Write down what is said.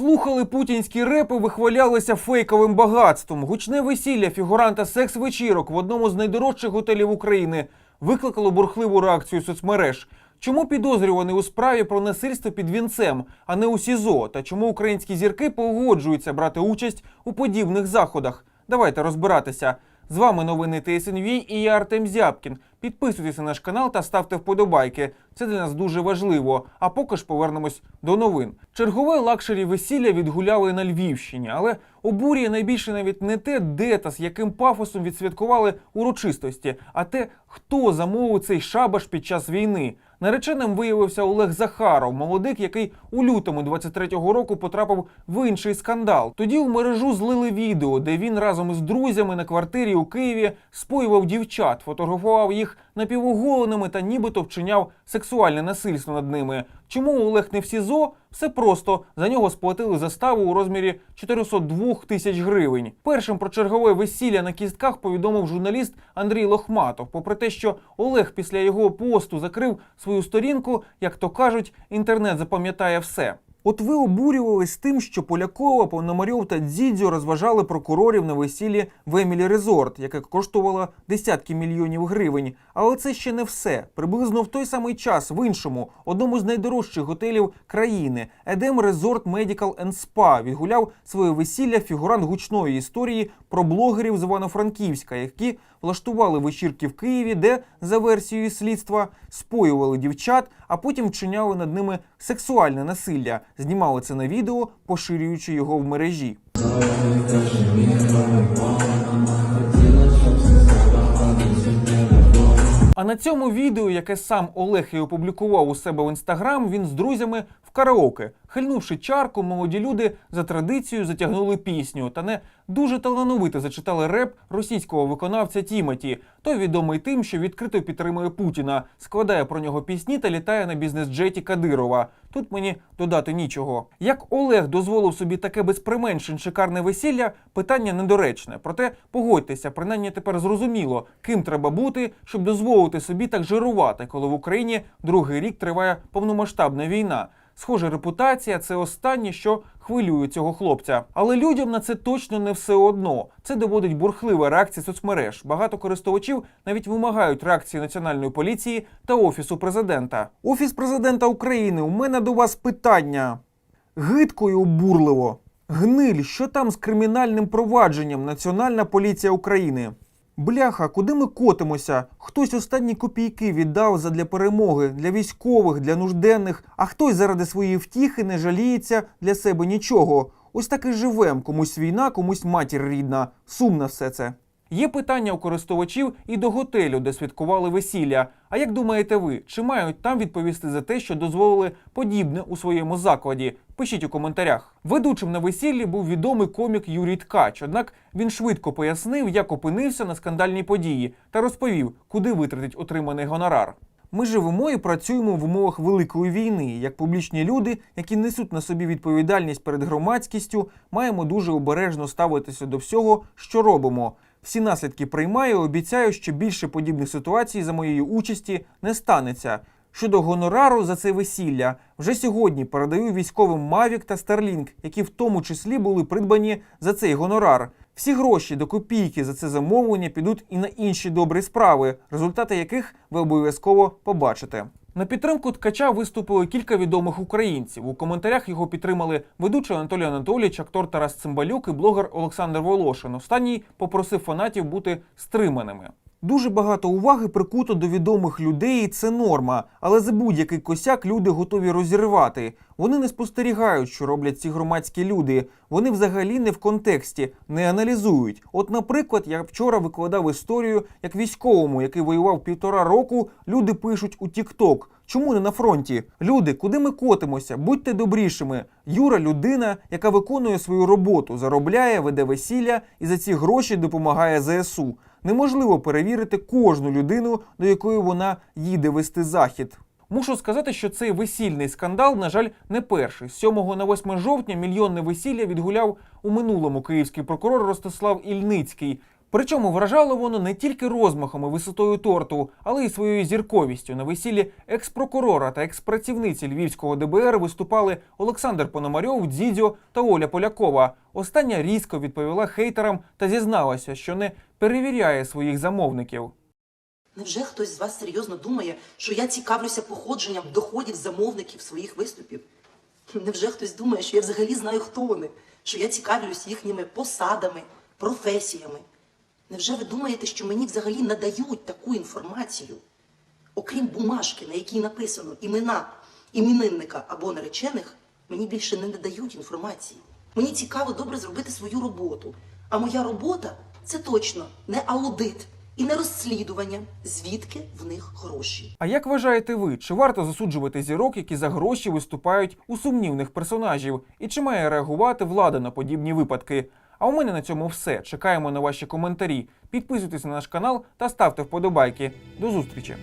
Слухали путінські репи, вихвалялися фейковим багатством. Гучне весілля фігуранта секс-вечірок в одному з найдорожчих готелів України викликало бурхливу реакцію соцмереж. Чому підозрюваний у справі про насильство під вінцем, а не у СІЗО? Та чому українські зірки погоджуються брати участь у подібних заходах? Давайте розбиратися. З вами новини ТСНВ і я Артем Зябкін. Підписуйтесь на наш канал та ставте вподобайки. Це для нас дуже важливо. А поки ж повернемось до новин. Чергове лакшері весілля відгуляли на Львівщині, але обурює найбільше навіть не те, де та з яким пафосом відсвяткували урочистості, а те, хто замовив цей шабаш під час війни. Нареченим виявився Олег Захаров, молодик, який у лютому 23-го року потрапив в інший скандал. Тоді у мережу злили відео, де він разом із друзями на квартирі у Києві споював дівчат, фотографував їх напівоголеними та нібито вчиняв сексуальне насильство над ними. Чому Олег не в СІЗО? Все просто за нього сплатили заставу у розмірі 402 тисяч гривень. Першим про чергове весілля на кістках повідомив журналіст Андрій Лохматов. Попри те, що Олег після його посту закрив свою сторінку, як то кажуть, інтернет запам'ятає все. От ви обурювались тим, що Полякова, Пономарьов та Дзідзьо розважали прокурорів на весіллі в Емілі Резорт, яке коштувало десятки мільйонів гривень. Але це ще не все. Приблизно в той самий час в іншому, одному з найдорожчих готелів країни, Едем Резорт Medical and Spa відгуляв своє весілля фігурант гучної історії про блогерів з Івано-Франківська, які влаштували вечірки в Києві, де за версією слідства споювали дівчат, а потім вчиняли над ними сексуальне насилля. Знімали це на відео, поширюючи його в мережі. А на цьому відео, яке сам Олег і опублікував у себе в інстаграм, він з друзями в караоке. Хильнувши чарку, молоді люди за традицією затягнули пісню та не дуже талановито зачитали реп російського виконавця Тімоті. Той відомий тим, що відкрито підтримує Путіна, складає про нього пісні та літає на бізнес-джеті Кадирова. Тут мені додати нічого. Як Олег дозволив собі таке без применшень шикарне весілля, питання недоречне. Проте погодьтеся, принаймні тепер зрозуміло, ким треба бути, щоб дозволити собі так жирувати, коли в Україні другий рік триває повномасштабна війна. Схоже, репутація це останнє, що хвилює цього хлопця. Але людям на це точно не все одно. Це доводить бурхлива реакція соцмереж. Багато користувачів навіть вимагають реакції національної поліції та офісу президента. Офіс президента України. У мене до вас питання. Гидко і обурливо. Гниль, що там з кримінальним провадженням Національна поліція України? Бляха, куди ми котимося? Хтось останні копійки віддав задля перемоги, для військових, для нужденних, а хтось заради своєї втіхи не жаліється для себе нічого. Ось так і живем. Комусь війна, комусь матір рідна. Сумно все це. Є питання у користувачів і до готелю, де святкували весілля. А як думаєте ви, чи мають там відповісти за те, що дозволили подібне у своєму закладі? Пишіть у коментарях. Ведучим на весіллі був відомий комік Юрій Ткач. Однак він швидко пояснив, як опинився на скандальній події, та розповів, куди витратить отриманий гонорар. Ми живемо і працюємо в умовах великої війни. Як публічні люди, які несуть на собі відповідальність перед громадськістю, маємо дуже обережно ставитися до всього, що робимо. Всі наслідки приймаю, обіцяю, що більше подібних ситуацій за моєї участі не станеться. Щодо гонорару за це весілля, вже сьогодні передаю військовим Mavic та Starlink, які в тому числі були придбані за цей гонорар. Всі гроші до копійки за це замовлення підуть і на інші добрі справи, результати яких ви обов'язково побачите. На підтримку ткача виступили кілька відомих українців. У коментарях його підтримали ведучий Анатолій Анатолійович, актор Тарас Цимбалюк і блогер Олександр Волошин. Останній попросив фанатів бути стриманими. Дуже багато уваги прикуто до відомих людей, і це норма. Але за будь-який косяк люди готові розірвати. Вони не спостерігають, що роблять ці громадські люди. Вони взагалі не в контексті, не аналізують. От, наприклад, я вчора викладав історію, як військовому, який воював півтора року, люди пишуть у TikTok. Чому не на фронті? Люди, куди ми котимося? Будьте добрішими. Юра людина, яка виконує свою роботу, заробляє, веде весілля і за ці гроші допомагає ЗСУ. Неможливо перевірити кожну людину, до якої вона їде вести захід. Мушу сказати, що цей весільний скандал, на жаль, не перший. З 7 на 8 жовтня мільйонне весілля відгуляв у минулому київський прокурор Ростислав Ільницький. Причому вражало воно не тільки розмахом і висотою торту, але й своєю зірковістю. На весіллі екс-прокурора та екс-працівниці львівського ДБР виступали Олександр Пономарьов, Дзідзьо та Оля Полякова. Остання різко відповіла хейтерам та зізналася, що не перевіряє своїх замовників. Невже хтось з вас серйозно думає, що я цікавлюся походженням доходів замовників своїх виступів? Невже хтось думає, що я взагалі знаю, хто вони, що я цікавлюсь їхніми посадами, професіями? Невже ви думаєте, що мені взагалі надають таку інформацію, окрім бумажки, на якій написано імена іменинника або наречених, мені більше не надають інформації. Мені цікаво добре зробити свою роботу. А моя робота це точно не аудит і не розслідування, звідки в них гроші. А як вважаєте ви, чи варто засуджувати зірок, які за гроші виступають у сумнівних персонажів? І чи має реагувати влада на подібні випадки? А у мене на цьому все. Чекаємо на ваші коментарі. Підписуйтесь на наш канал та ставте вподобайки. До зустрічі!